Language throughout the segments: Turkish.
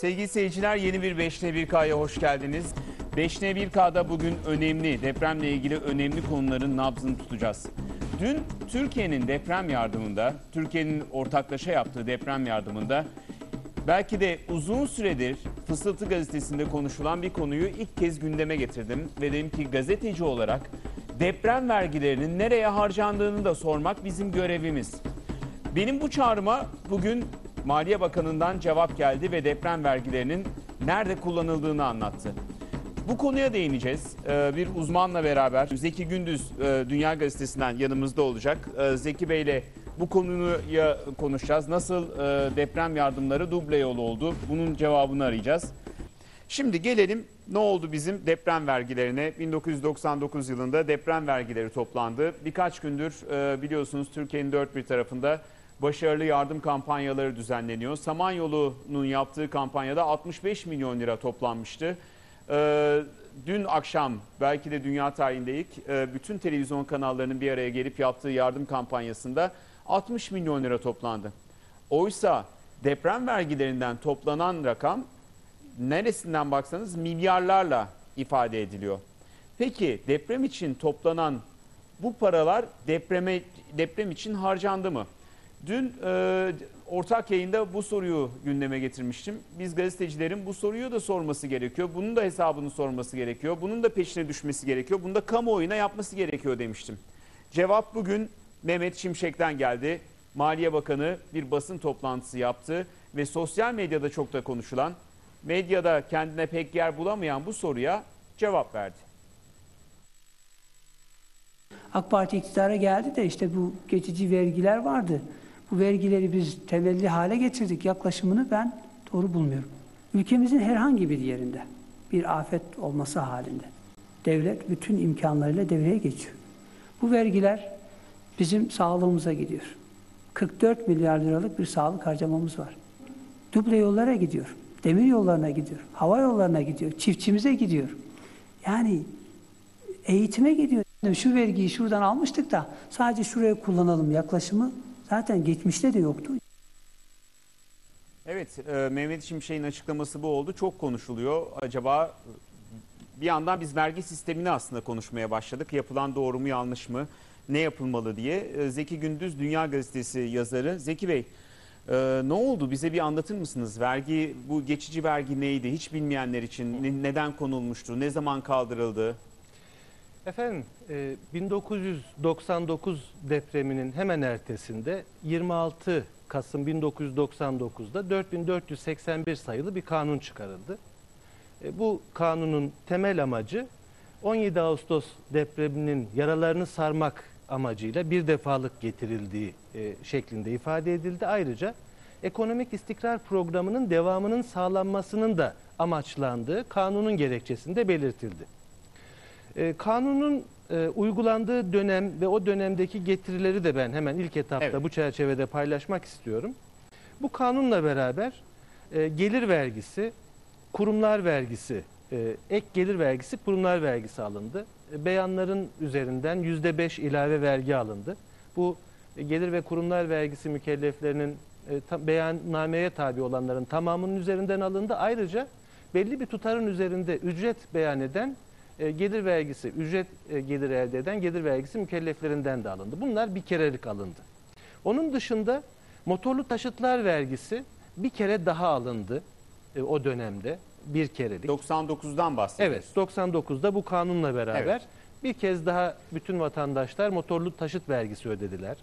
Sevgili seyirciler yeni bir 5N1K'ya hoş geldiniz. 5N1K'da bugün önemli, depremle ilgili önemli konuların nabzını tutacağız. Dün Türkiye'nin deprem yardımında, Türkiye'nin ortaklaşa yaptığı deprem yardımında belki de uzun süredir Fısıltı Gazetesi'nde konuşulan bir konuyu ilk kez gündeme getirdim. Ve dedim ki gazeteci olarak deprem vergilerinin nereye harcandığını da sormak bizim görevimiz. Benim bu çağrıma bugün Maliye Bakanı'ndan cevap geldi ve deprem vergilerinin nerede kullanıldığını anlattı. Bu konuya değineceğiz. Ee, Bir uzmanla beraber Zeki Gündüz e, Dünya Gazetesi'nden yanımızda olacak. Ee, Zeki Bey'le bu konuyu konuşacağız. Nasıl e, deprem yardımları duble yol oldu? Bunun cevabını arayacağız. Şimdi gelelim ne oldu bizim deprem vergilerine? 1999 yılında deprem vergileri toplandı. Birkaç gündür e, biliyorsunuz Türkiye'nin dört bir tarafında başarılı yardım kampanyaları düzenleniyor. Samanyolu'nun yaptığı kampanyada 65 milyon lira toplanmıştı. E, Dün akşam belki de dünya tarihinde ilk e, bütün televizyon kanallarının bir araya gelip yaptığı yardım kampanyasında 60 milyon lira toplandı. Oysa deprem vergilerinden toplanan rakam neresinden baksanız milyarlarla ifade ediliyor. Peki deprem için toplanan bu paralar depreme deprem için harcandı mı? Dün e, ortak yayında bu soruyu gündeme getirmiştim. Biz gazetecilerin bu soruyu da sorması gerekiyor. Bunun da hesabını sorması gerekiyor. Bunun da peşine düşmesi gerekiyor. Bunu da kamuoyuna yapması gerekiyor demiştim. Cevap bugün Mehmet Şimşek'ten geldi. Maliye Bakanı bir basın toplantısı yaptı ve sosyal medyada çok da konuşulan, medyada kendine pek yer bulamayan bu soruya cevap verdi. AK Parti iktidara geldi de işte bu geçici vergiler vardı. Bu vergileri biz temelli hale getirdik yaklaşımını ben doğru bulmuyorum. Ülkemizin herhangi bir yerinde bir afet olması halinde devlet bütün imkanlarıyla devreye geçiyor. Bu vergiler bizim sağlığımıza gidiyor. 44 milyar liralık bir sağlık harcamamız var. Duble yollara gidiyor. Demir yollarına gidiyor. Hava yollarına gidiyor. Çiftçimize gidiyor. Yani eğitime gidiyor. Şu vergiyi şuradan almıştık da sadece şuraya kullanalım yaklaşımı zaten geçmişte de yoktu. Evet, e, Mehmet Şimşek'in açıklaması bu oldu. Çok konuşuluyor. Acaba bir yandan biz vergi sistemini aslında konuşmaya başladık. Yapılan doğru mu yanlış mı? Ne yapılmalı diye. E, Zeki Gündüz Dünya Gazetesi yazarı. Zeki Bey, e, ne oldu? Bize bir anlatır mısınız? Vergi, bu geçici vergi neydi? Hiç bilmeyenler için ne- neden konulmuştu? Ne zaman kaldırıldı? Efendim, e, 1999 depreminin hemen ertesinde 26 Kasım 1999'da 4481 sayılı bir kanun çıkarıldı. E, Bu kanunun temel amacı 17 Ağustos depreminin yaralarını sarmak amacıyla bir defalık getirildiği e, şeklinde ifade edildi. Ayrıca ekonomik istikrar programının devamının sağlanmasının da amaçlandığı kanunun gerekçesinde belirtildi. E, kanunun e, uygulandığı dönem ve o dönemdeki getirileri de ben hemen ilk etapta Evet. bu çerçevede paylaşmak istiyorum. Bu kanunla beraber e, gelir vergisi, kurumlar vergisi, e, ek gelir vergisi, kurumlar vergisi alındı. E, beyanların üzerinden yüzde beş ilave vergi alındı. Bu e, gelir ve kurumlar vergisi mükelleflerinin e, ta- beyannameye tabi olanların tamamının üzerinden alındı. Ayrıca belli bir tutarın üzerinde ücret beyan eden e, gelir vergisi, ücret e, geliri elde eden gelir vergisi mükelleflerinden de alındı. Bunlar bir kerelik alındı. Onun dışında motorlu taşıtlar vergisi bir kere daha alındı e, o dönemde bir kerelik. 99'dan bahsediyoruz. Evet 99'da bu kanunla beraber Evet. bir kez daha bütün vatandaşlar motorlu taşıt vergisi ödediler.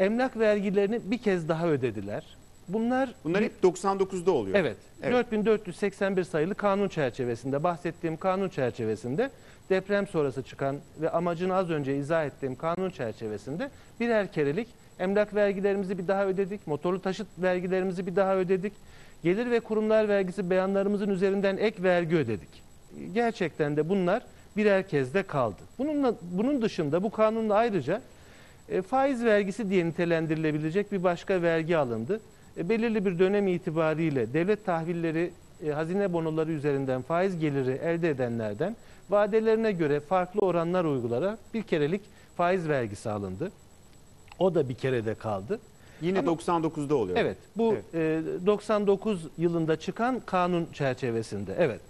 Emlak vergilerini bir kez daha ödediler. Bunlar Bunlar hep 99'da oluyor. Evet. Evet. 4481 sayılı kanun çerçevesinde bahsettiğim kanun çerçevesinde deprem sonrası çıkan ve amacını az önce izah ettiğim kanun çerçevesinde birer kerelik emlak vergilerimizi bir daha ödedik, motorlu taşıt vergilerimizi bir daha ödedik. Gelir ve kurumlar vergisi beyanlarımızın üzerinden ek vergi ödedik. Gerçekten de bunlar birer kez de kaldı. Bununla bunun dışında bu kanunla ayrıca e, faiz vergisi diye nitelendirilebilecek bir başka vergi alındı. E, belirli bir dönem itibariyle devlet tahvilleri, e, hazine bonoları üzerinden faiz geliri elde edenlerden vadelerine göre farklı oranlar uygularak bir kerelik faiz vergisi alındı. O da bir kerede kaldı. Yine Ama- 99'da oluyor. Evet, bu Evet. e, 99 yılında çıkan kanun çerçevesinde. Evet.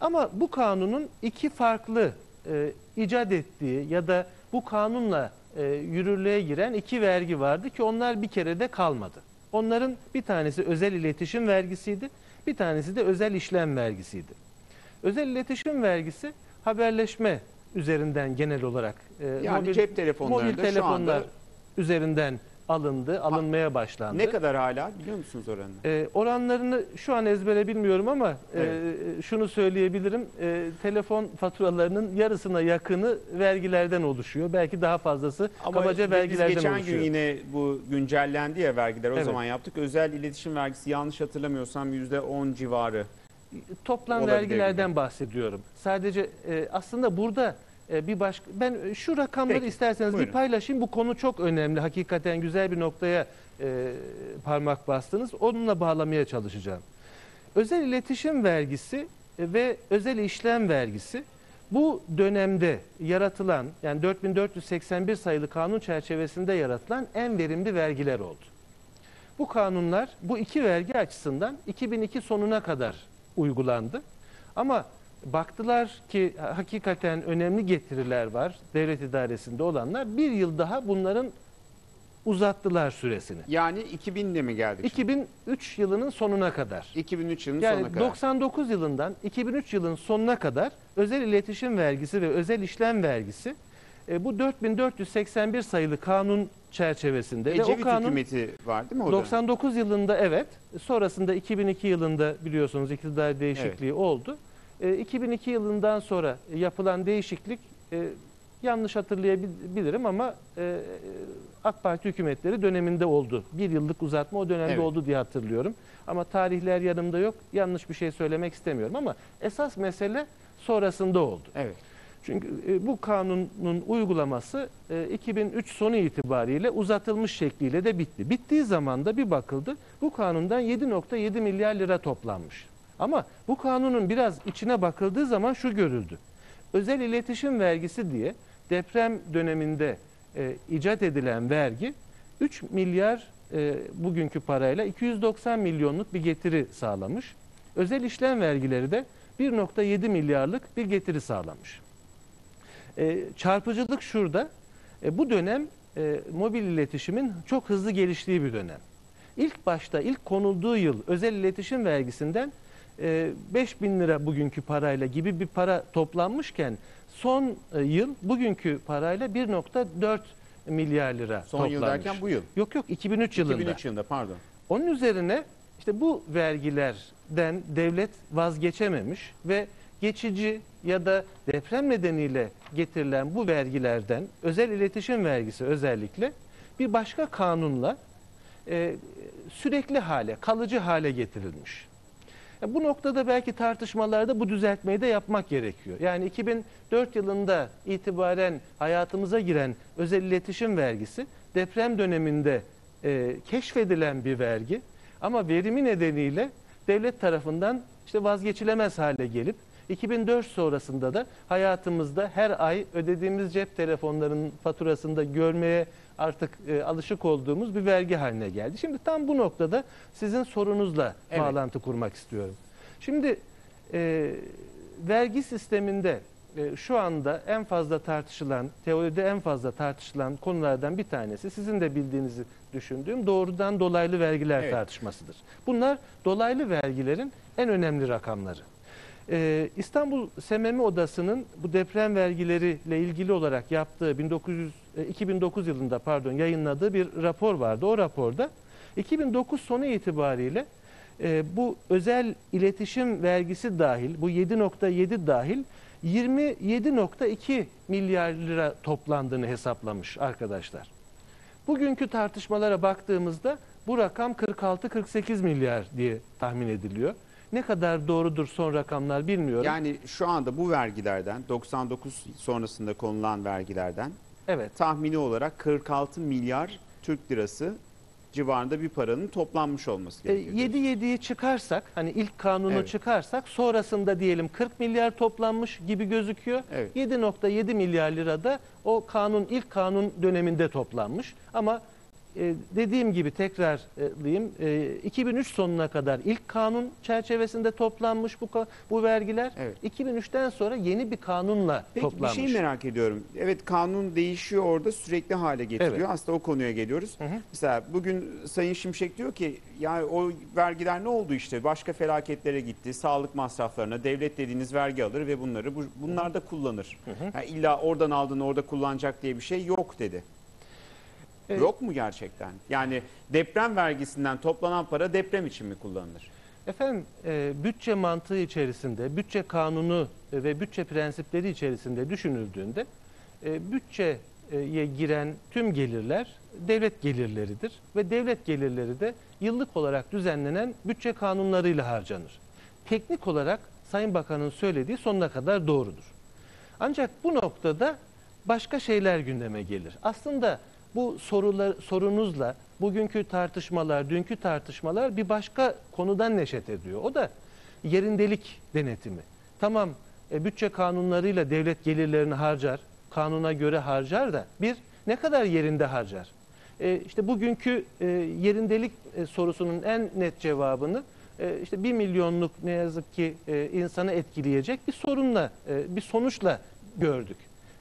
Ama bu kanunun iki farklı e, icat ettiği ya da bu kanunla e, yürürlüğe giren iki vergi vardı ki onlar bir kere de kalmadı. Onların bir tanesi özel iletişim vergisiydi, bir tanesi de özel işlem vergisiydi. Özel iletişim vergisi haberleşme üzerinden genel olarak e, Yani cep telefonlarında mobil şu telefonlar anda- üzerinden alındı, alınmaya başlandı. Ne kadar hala biliyor musunuz oranını? Ee, oranlarını şu an ezbere bilmiyorum ama e, şunu söyleyebilirim. E, telefon faturalarının yarısına yakını vergilerden oluşuyor. Belki daha fazlası kabaca biz vergilerden geçen oluşuyor. gün yine bu güncellendi ya vergiler o Evet. zaman yaptık. Özel iletişim vergisi yanlış hatırlamıyorsam %10 civarı. Toplam vergilerden bahsediyorum. Sadece e, aslında burada e, bir başka ben şu rakamları Peki, isterseniz buyurun. bir paylaşayım. Bu konu çok önemli. Hakikaten güzel bir noktaya e, parmak bastınız. Onunla bağlamaya çalışacağım. Özel iletişim vergisi e, ve özel işlem vergisi bu dönemde yaratılan yani 4481 sayılı kanun çerçevesinde yaratılan en verimli vergiler oldu. Bu kanunlar bu iki vergi açısından 2002 sonuna kadar uygulandı. Ama baktılar ki hakikaten önemli getiriler var devlet idaresinde olanlar. Bir yıl daha bunların uzattılar süresini. Yani 2000'de mi geldik? şimdi? 2003 yılının sonuna kadar. 2003 yılının Yani sonuna kadar. 99 yılından 2003 yılın sonuna kadar özel iletişim vergisi ve özel işlem vergisi e, bu 4481 sayılı kanun çerçevesinde ve o Ecevit kanun hükümeti var değil mi o da? 99 yılında evet, sonrasında 2002 yılında biliyorsunuz iktidar değişikliği oldu. E, 2002 yılından sonra yapılan değişiklik e, yanlış hatırlayabilirim ama e, AK Parti hükümetleri döneminde oldu. Bir yıllık uzatma o dönemde Evet. oldu diye hatırlıyorum. Ama tarihler yanımda yok. Yanlış bir şey söylemek istemiyorum ama esas mesele sonrasında oldu. Evet. Çünkü e, bu kanunun uygulaması e, 2003 sonu itibariyle uzatılmış şekliyle de bitti. Bittiği zaman da bir bakıldı bu kanundan 7.7 milyar lira toplanmış. Ama bu kanunun biraz içine bakıldığı zaman şu görüldü. Özel iletişim vergisi diye deprem döneminde e, icat edilen vergi 3 milyar e, bugünkü parayla 290 milyonluk bir getiri sağlamış. Özel işlem vergileri de 1.7 milyarlık bir getiri sağlamış. E, çarpıcılık şurada. E, bu dönem e, mobil iletişimin çok hızlı geliştiği bir dönem. İlk başta ilk konulduğu yıl özel iletişim vergisinden 5 bin lira bugünkü parayla gibi bir para toplanmışken son e, yıl bugünkü parayla 1.4 milyar lira Son toplanmış. yıl derken bu yıl. Yok yok 2003 yılında. 2003 yılında pardon. Onun üzerine işte bu vergilerden devlet vazgeçememiş ve geçici ya da deprem nedeniyle getirilen bu vergilerden özel iletişim vergisi özellikle bir başka kanunla e, sürekli hale, kalıcı hale getirilmiş. Ya bu noktada belki tartışmalarda bu düzeltmeyi de yapmak gerekiyor. Yani 2004 yılında itibaren hayatımıza giren özel iletişim vergisi deprem döneminde e, keşfedilen bir vergi ama verimi nedeniyle devlet tarafından işte vazgeçilemez hale gelip 2004 sonrasında da hayatımızda her ay ödediğimiz cep telefonlarının faturasında görmeye artık e, alışık olduğumuz bir vergi haline geldi. Şimdi tam bu noktada sizin sorunuzla Evet. bağlantı kurmak istiyorum. Şimdi e, vergi sisteminde e, şu anda en fazla tartışılan, teoride en fazla tartışılan konulardan bir tanesi sizin de bildiğinizi düşündüğüm doğrudan dolaylı vergiler Evet. tartışmasıdır. Bunlar dolaylı vergilerin en önemli rakamları. Ee, İstanbul SMM Odası'nın bu deprem vergileriyle ilgili olarak yaptığı 1900, e, 2009 yılında pardon yayınladığı bir rapor vardı. O raporda 2009 sonu itibariyle e, bu özel iletişim vergisi dahil, bu 7.7 dahil 27.2 milyar lira toplandığını hesaplamış arkadaşlar. Bugünkü tartışmalara baktığımızda bu rakam 46-48 milyar diye tahmin ediliyor. Ne kadar doğrudur son rakamlar bilmiyorum. Yani şu anda bu vergilerden 99 sonrasında konulan vergilerden evet. tahmini olarak 46 milyar Türk lirası civarında bir paranın toplanmış olması E, gerekiyor. 7 7'yi çıkarsak hani ilk kanunu Evet. çıkarsak sonrasında diyelim 40 milyar toplanmış gibi gözüküyor. Evet. 7.7 milyar lira da o kanun ilk kanun döneminde toplanmış ama e, dediğim gibi tekrarlayayım. E, 2003 sonuna kadar ilk kanun çerçevesinde toplanmış bu bu vergiler. Evet. 2003'ten sonra yeni bir kanunla Peki toplanmış. bir şey merak ediyorum. Evet kanun değişiyor orada sürekli hale getiriyor. Evet. Aslında o konuya geliyoruz. Hı hı. Mesela bugün Sayın Şimşek diyor ki yani o vergiler ne oldu işte başka felaketlere gitti. Sağlık masraflarına devlet dediğiniz vergi alır ve bunları bu, bunlar da kullanır. Yani illa oradan aldığını orada kullanacak diye bir şey yok dedi. Evet. Yok mu gerçekten? Yani deprem vergisinden toplanan para deprem için mi kullanılır? Efendim e, bütçe mantığı içerisinde, bütçe kanunu e, ve bütçe prensipleri içerisinde düşünüldüğünde e, bütçeye giren tüm gelirler devlet gelirleridir ve devlet gelirleri de yıllık olarak düzenlenen bütçe kanunlarıyla harcanır. Teknik olarak Sayın Bakan'ın söylediği sonuna kadar doğrudur. Ancak bu noktada başka şeyler gündeme gelir. Aslında bu sorular sorunuzla bugünkü tartışmalar, dünkü tartışmalar bir başka konudan neşet ediyor. O da yerindelik denetimi. Tamam e, bütçe kanunlarıyla devlet gelirlerini harcar, kanuna göre harcar da bir ne kadar yerinde harcar? E, işte bugünkü e, yerindelik e, sorusunun en net cevabını e, işte bir milyonluk ne yazık ki e, insanı etkileyecek bir sorunla, e, bir sonuçla gördük.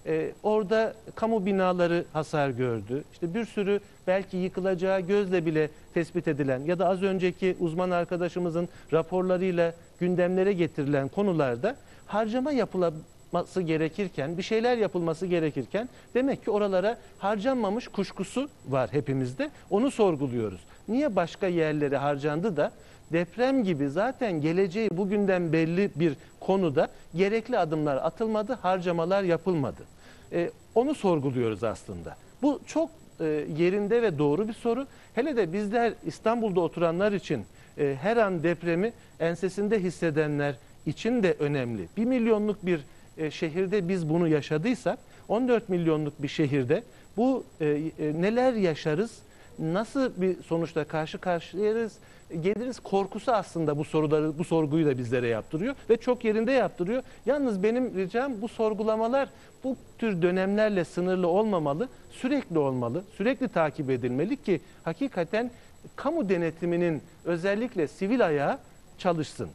E, orada kamu binaları hasar gördü. İşte bir sürü belki yıkılacağı gözle bile tespit edilen ya da az önceki uzman arkadaşımızın raporlarıyla gündemlere getirilen konularda harcama yapılması gerekirken, bir şeyler yapılması gerekirken demek ki oralara harcanmamış kuşkusu var hepimizde. Onu sorguluyoruz. Niye başka yerlere harcandı da deprem gibi zaten geleceği bugünden belli bir konuda gerekli adımlar atılmadı, harcamalar yapılmadı. Ee, onu sorguluyoruz aslında. Bu çok e, yerinde ve doğru bir soru. Hele de bizler İstanbul'da oturanlar için e, her an depremi ensesinde hissedenler için de önemli. Bir milyonluk bir e, şehirde biz bunu yaşadıysak 14 milyonluk bir şehirde bu e, e, neler yaşarız, nasıl bir sonuçla karşı karşıyayız, geliriz korkusu aslında bu soruları, bu sorguyu da bizlere yaptırıyor ve çok yerinde yaptırıyor. Yalnız benim ricam bu sorgulamalar bu tür dönemlerle sınırlı olmamalı, sürekli olmalı, sürekli takip edilmeli ki hakikaten kamu denetiminin özellikle sivil ayağı çalışsın.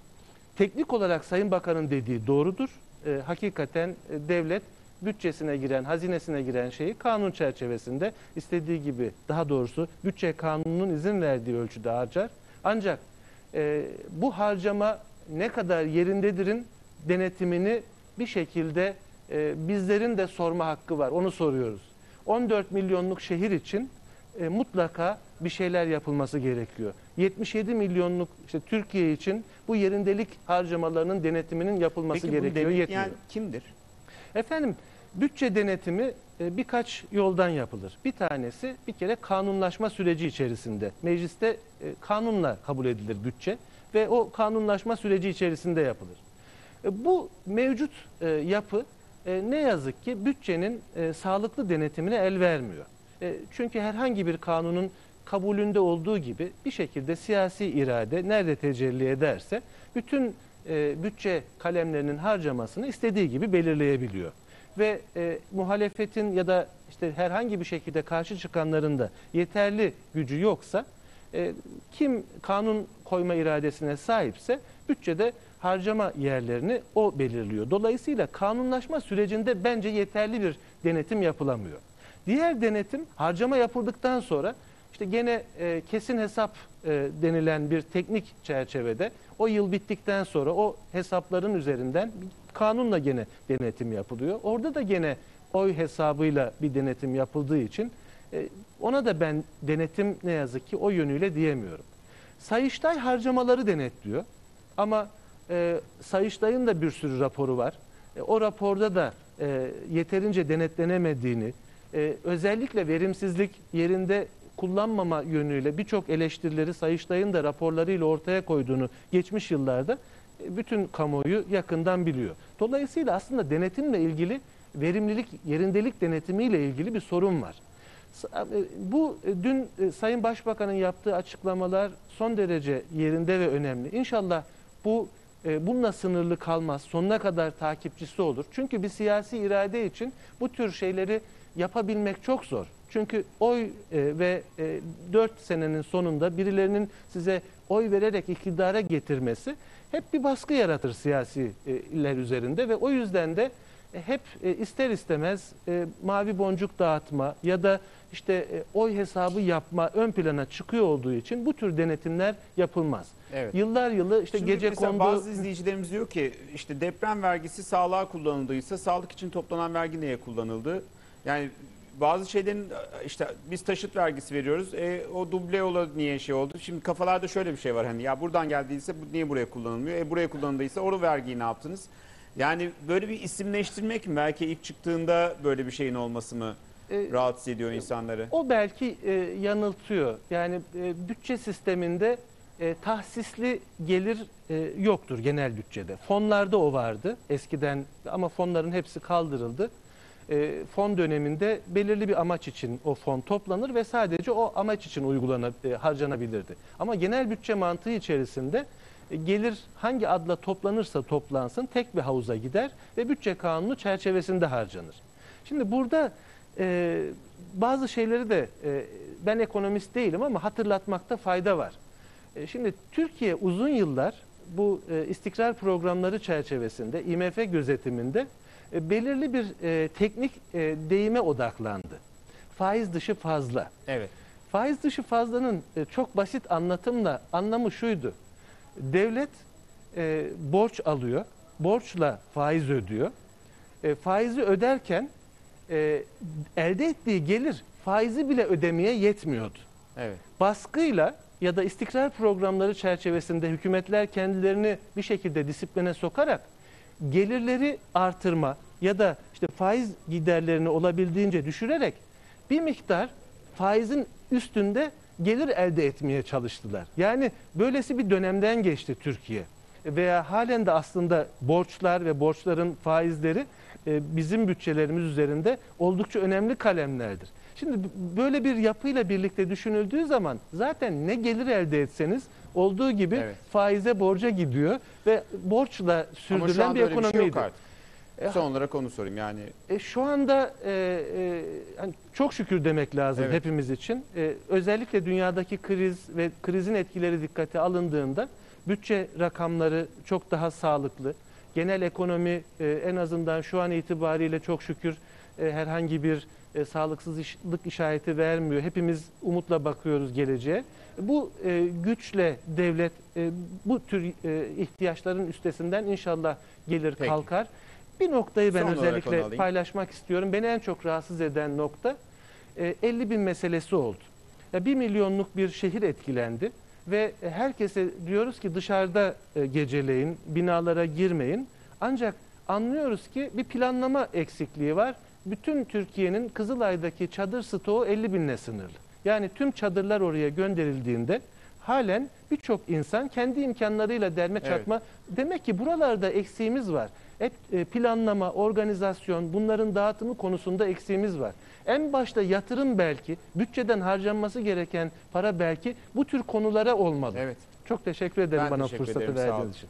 Teknik olarak Sayın Bakan'ın dediği doğrudur. E, hakikaten e, devlet bütçesine giren, hazinesine giren şeyi kanun çerçevesinde istediği gibi daha doğrusu bütçe kanununun izin verdiği ölçüde harcar. Ancak e, bu harcama ne kadar yerindedir'in denetimini bir şekilde e, bizlerin de sorma hakkı var. Onu soruyoruz. 14 milyonluk şehir için e, mutlaka bir şeyler yapılması gerekiyor. 77 milyonluk işte Türkiye için bu yerindelik harcamalarının denetiminin yapılması Peki bunu gerekiyor. Yetmiyor. denetleyen kimdir? Efendim bütçe denetimi e, birkaç yoldan yapılır. Bir tanesi bir kere kanunlaşma süreci içerisinde. Mecliste e, kanunla kabul edilir bütçe ve o kanunlaşma süreci içerisinde yapılır. E, Bu mevcut yapı ne yazık ki bütçenin sağlıklı denetimine el vermiyor. Çünkü herhangi bir kanunun kabulünde olduğu gibi bir şekilde siyasi irade nerede tecelli ederse bütün bütçe kalemlerinin harcamasını istediği gibi belirleyebiliyor. Ve e, muhalefetin ya da işte herhangi bir şekilde karşı çıkanların da yeterli gücü yoksa e, kim kanun koyma iradesine sahipse bütçede harcama yerlerini o belirliyor. Dolayısıyla kanunlaşma sürecinde bence yeterli bir denetim yapılamıyor. Diğer denetim harcama yapıldıktan sonra işte gene e, kesin hesap e, denilen bir teknik çerçevede o yıl bittikten sonra o hesapların üzerinden kanunla gene denetim yapılıyor. Orada da gene oy hesabıyla bir denetim yapıldığı için e, ona da ben denetim ne yazık ki o yönüyle diyemiyorum. Sayıştay harcamaları denetliyor ama e, Sayıştay'ın da bir sürü raporu var. E, o raporda da e, yeterince denetlenemediğini, e, özellikle verimsizlik yerinde kullanmama yönüyle birçok eleştirileri Sayıştay'ın da raporlarıyla ortaya koyduğunu geçmiş yıllarda e, bütün kamuoyu yakından biliyor. Dolayısıyla aslında denetimle ilgili verimlilik, yerindelik denetimiyle ilgili bir sorun var. E, Bu e, dün Sayın Başbakan'ın yaptığı açıklamalar son derece yerinde ve önemli. İnşallah bu bununla sınırlı kalmaz, sonuna kadar takipçisi olur. Çünkü bir siyasi irade için bu tür şeyleri yapabilmek çok zor. Çünkü oy e, ve e, 4 senenin sonunda birilerinin size oy vererek iktidara getirmesi hep bir baskı yaratır siyasiler üzerinde ve o yüzden de e, hep e, ister istemez e, mavi boncuk dağıtma ya da işte oy hesabı yapma ön plana çıkıyor olduğu için bu tür denetimler yapılmaz. Evet. Yıllar yılı işte Şimdi gece kondu bazı izleyicilerimiz diyor ki işte deprem vergisi sağlığa kullanıldıysa sağlık için toplanan vergi neye kullanıldı? Yani bazı şeylerin işte biz taşıt vergisi veriyoruz. E, o duble yola niye şey oldu? Şimdi kafalarda şöyle bir şey var hani ya buradan geldiyse bu niye buraya kullanılmıyor? E buraya kullanıldıysa o vergiyi ne yaptınız? Yani böyle bir isimleştirmek mi? Belki ilk çıktığında böyle bir şeyin olması mı e, rahatsız ediyor insanları? O belki e, yanıltıyor. Yani e, bütçe sisteminde e, tahsisli gelir e, yoktur genel bütçede. Fonlarda o vardı eskiden ama fonların hepsi kaldırıldı. E, fon döneminde belirli bir amaç için o fon toplanır ve sadece o amaç için uygulanıp e, harcanabilirdi. Ama genel bütçe mantığı içerisinde e, gelir hangi adla toplanırsa toplansın tek bir havuza gider ve bütçe kanunu çerçevesinde harcanır. Şimdi burada e, bazı şeyleri de e, ben ekonomist değilim ama hatırlatmakta fayda var. E, şimdi Türkiye uzun yıllar bu e, istikrar programları çerçevesinde IMF gözetiminde e, belirli bir e, teknik e, deyime odaklandı. Faiz dışı fazla. Evet. Faiz dışı fazlanın e, çok basit anlatımla anlamı şuydu. Devlet e, borç alıyor, borçla faiz ödüyor. E, faizi öderken e, elde ettiği gelir faizi bile ödemeye yetmiyordu. Evet. Baskıyla ya da istikrar programları çerçevesinde hükümetler kendilerini bir şekilde disipline sokarak gelirleri artırma ya da işte faiz giderlerini olabildiğince düşürerek bir miktar faizin üstünde gelir elde etmeye çalıştılar. Yani böylesi bir dönemden geçti Türkiye. Veya halen de aslında borçlar ve borçların faizleri e, bizim bütçelerimiz üzerinde oldukça önemli kalemlerdir. Şimdi böyle bir yapıyla birlikte düşünüldüğü zaman zaten ne gelir elde etseniz olduğu gibi Evet. faize borca gidiyor ve borçla Ama şu sürdürülen bir ekonomiydi. yok artık. E, Son olarak onu sorayım yani. e, şu anda e, e, hani çok şükür demek lazım Evet. hepimiz için. E, özellikle dünyadaki kriz ve krizin etkileri dikkate alındığında bütçe rakamları çok daha sağlıklı. Genel ekonomi e, en azından şu an itibariyle çok şükür e, herhangi bir e, sağlıksızlık işareti vermiyor. Hepimiz umutla bakıyoruz geleceğe. Bu e, güçle devlet e, bu tür e, ihtiyaçların üstesinden inşallah gelir Peki. kalkar. Bir noktayı ben Son özellikle paylaşmak istiyorum. Beni en çok rahatsız eden nokta e, 50 bin meselesi oldu. Ya 1 milyonluk bir şehir etkilendi ve herkese diyoruz ki dışarıda geceleyin, binalara girmeyin. Ancak anlıyoruz ki bir planlama eksikliği var. Bütün Türkiye'nin Kızılay'daki çadır stoğu 50 binle sınırlı. Yani tüm çadırlar oraya gönderildiğinde halen birçok insan kendi imkanlarıyla derme Evet. çatma. Demek ki buralarda eksiğimiz var. Hep e, planlama, organizasyon, bunların dağıtımı konusunda eksiğimiz var. En başta yatırım belki, bütçeden harcanması gereken para belki bu tür konulara olmalı. Evet. Çok teşekkür ederim Ben bana teşekkür fırsatı verdiğiniz için.